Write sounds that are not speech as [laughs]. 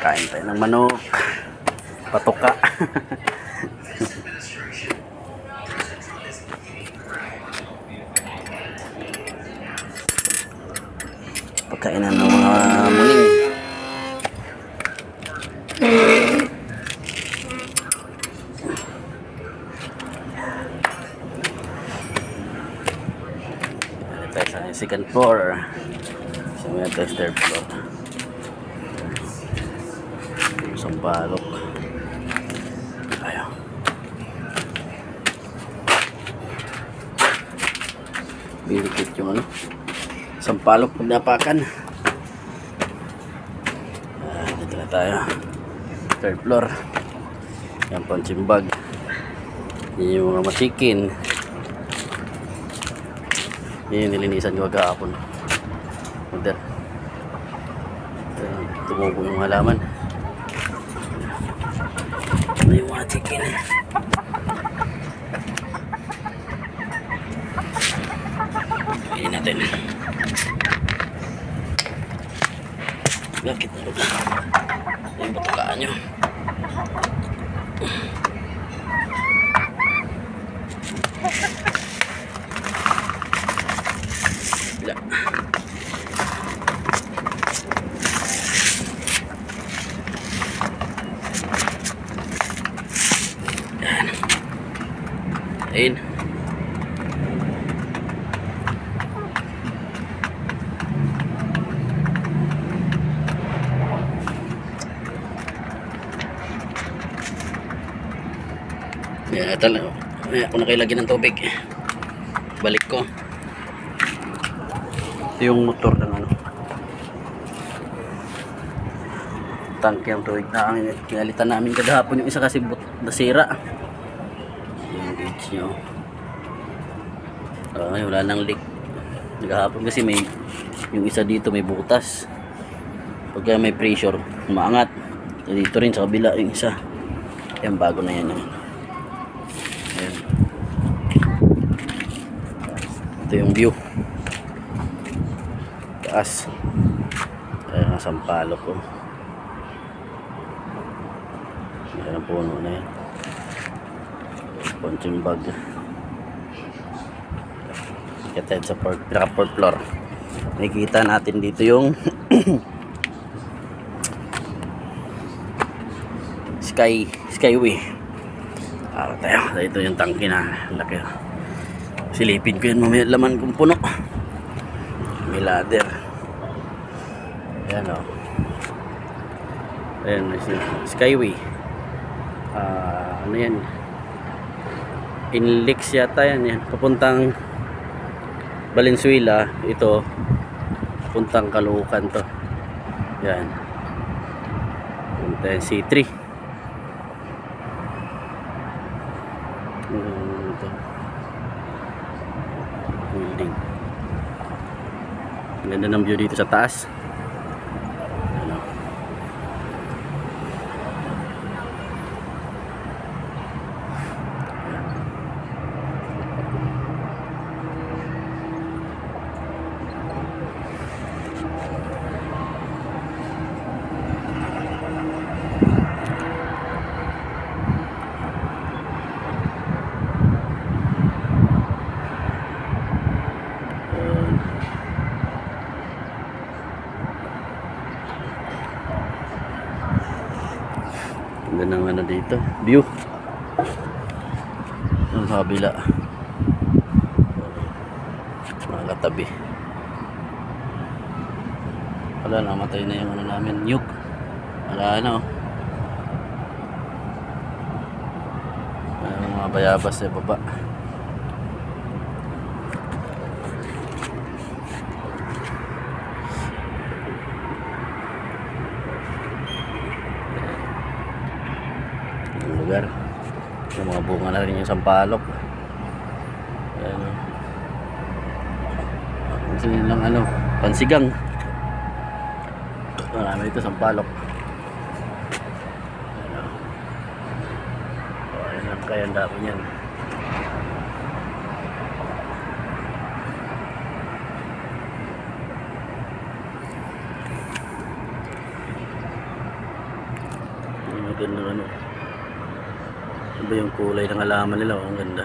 Kain tayo ng manok. Patuka. [laughs] Pagkainan ng mga muling. Tayo sa second floor. Sa mga third floor. Isang balok. Ayaw. Bilikit yung ano. Isang palok pag napakan. Ah, dito na tayo. Third floor. Yan po ang chimbag. Yan yung mga masikin. Yan yung nilinisan ko kahapon. Mother. Ayan, Tumubo yung halaman. Ano chicken eh. Piliin natin. Bakit ano ba? Yung batukaan nyo. Ayun. Yeah, talaga. Kaya ako nakailagyan ng tubig. Balik ko. Ito yung motor ng ano. Tangke ang tubig na ang pinalitan namin kagahapon yung isa kasi nasira. Gauge nyo. Ngayon wala nang leak. Kagahapon kasi may yung isa dito may butas. Pagka may pressure, umaangat. Dito rin sa kabila yung isa. Yan bago na yan. Yan. Ayan. Ito yung view. Taas. Ayan ang sampalok ko. Ayan ang puno na yan. Punching bag. Kita sa port, pinaka floor. Nakikita natin dito yung [coughs] Sky Skyway. Ah, tayo. Ito yung tangke na laki. Silipin ko yun mamaya laman kong puno. May ladder. Ayan o. Ayan, Skyway. Ah, ano yan? Inlix yata yan. yan. Papuntang Valenzuela. Ito. Papuntang Caloocan to. Yan. Punta yan C3. Ano ito? Building. Ganda ng view dito sa taas. Ano? Ayan. Ganda ng ano dito. View. Ang kabila. Mga katabi. Wala, namatay na yung ano namin. Nuke. Wala na oh. May mga bayabas sa baba. yung lugar. Yung mga bunga na rin yung sampalok. Ayan gusto nyo lang ano pansigang. Marami ito sampalok. Ayan o o ayan lang kaya ang dami yan Ganda ano. Iba yung kulay ng halaman nila. oh, Ang ganda.